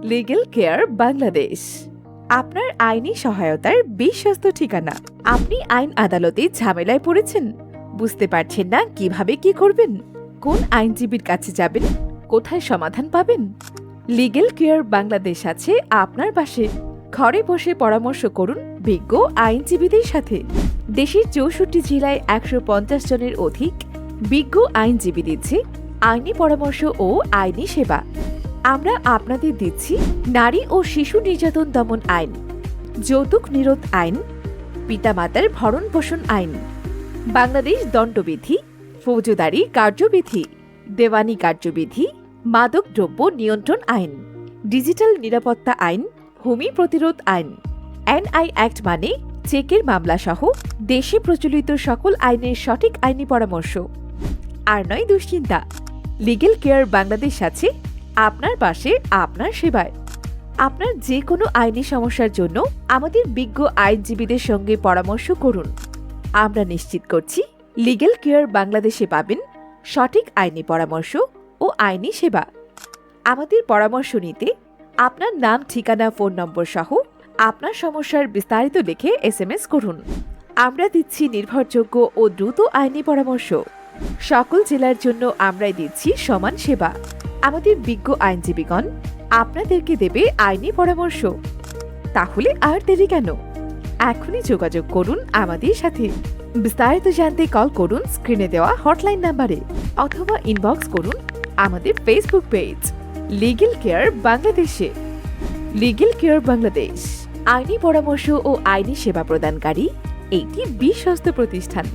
Legal care Bangladesh আপনার আইনি সহায়তার বিশ্বস্ত ঠিকানা। আপনি আইন আদালতে ঝামেলায় পড়েছেন? বুঝতে পারছেন না কীভাবে কি করবেন? কোন আইনজীবীর কাছে যাবেন? কোথায় সমাধান পাবেন? লিগেল কেয়ার বাংলাদেশ আছে আপনার পাশে। ঘরে বসে পরামর্শ করুন বিজ্ঞ আইনজীবীদের সাথে। দেশের চৌষট্টি জেলায় একশো পঞ্চাশ জনের অধিক বিজ্ঞ আইনজীবী দিচ্ছে আইনি পরামর্শ ও আইনি সেবা। আমরা আপনাদের দিচ্ছি নারী ও শিশু নির্যাতন দমন আইন, যৌতুক নিরোধ আইন, পিতামাতার ভরণ পোষণ আইন, বাংলাদেশ দণ্ডবিধি, ফৌজদারি কার্যবিধি, দেওয়ানি কার্যবিধি, মাদক দ্রব্য নিয়ন্ত্রণ আইন, ডিজিটাল নিরাপত্তা আইন, ভূমি প্রতিরোধ আইন, এনআই অ্যাক্ট মানে চেকের মামলা সহ দেশে প্রচলিত সকল আইনের সঠিক আইনি পরামর্শ। আর নয় দুশ্চিন্তা। লিগেল কেয়ার বাংলাদেশ আছে আপনার পাশে আপনার সেবায়। আপনার যে কোনো আইনি সমস্যার জন্য আমাদের বিজ্ঞ আইনজীবীদের সঙ্গে পরামর্শ করুন। আমরা নিশ্চিত করছি লিগেল কেয়ার বাংলাদেশে পাবেন সঠিক আইনি পরামর্শ ও আইনি সেবা। আমাদের পরামর্শ নিতে আপনার নাম, ঠিকানা, ফোন নম্বর সহ আপনার সমস্যার বিস্তারিত লিখে এস এম এস করুন। আমরা দিচ্ছি নির্ভরযোগ্য ও দ্রুত আইনি পরামর্শ। সকল জেলার জন্য আমরাই দিচ্ছি সমান সেবা। আমাদের বিজ্ঞ আইনজীবীগণ আপনাদেরকে দেবে আইনি পরামর্শ। তাহলে আর দেরি কেন? এখনই যোগাযোগ করুন আমাদের সাথে। বিস্তারিত জানতে কল করুন স্ক্রিনে দেওয়া হটলাইন নাম্বারে অথবা ইনবক্স করুন আমাদের ফেসবুক পেজ লিগেল কেয়ার বাংলাদেশে লিগেল কেয়ার বাংলাদেশ আইনি পরামর্শ ও আইনি সেবা প্রদানকারী একটি বিশ্বস্ত প্রতিষ্ঠান।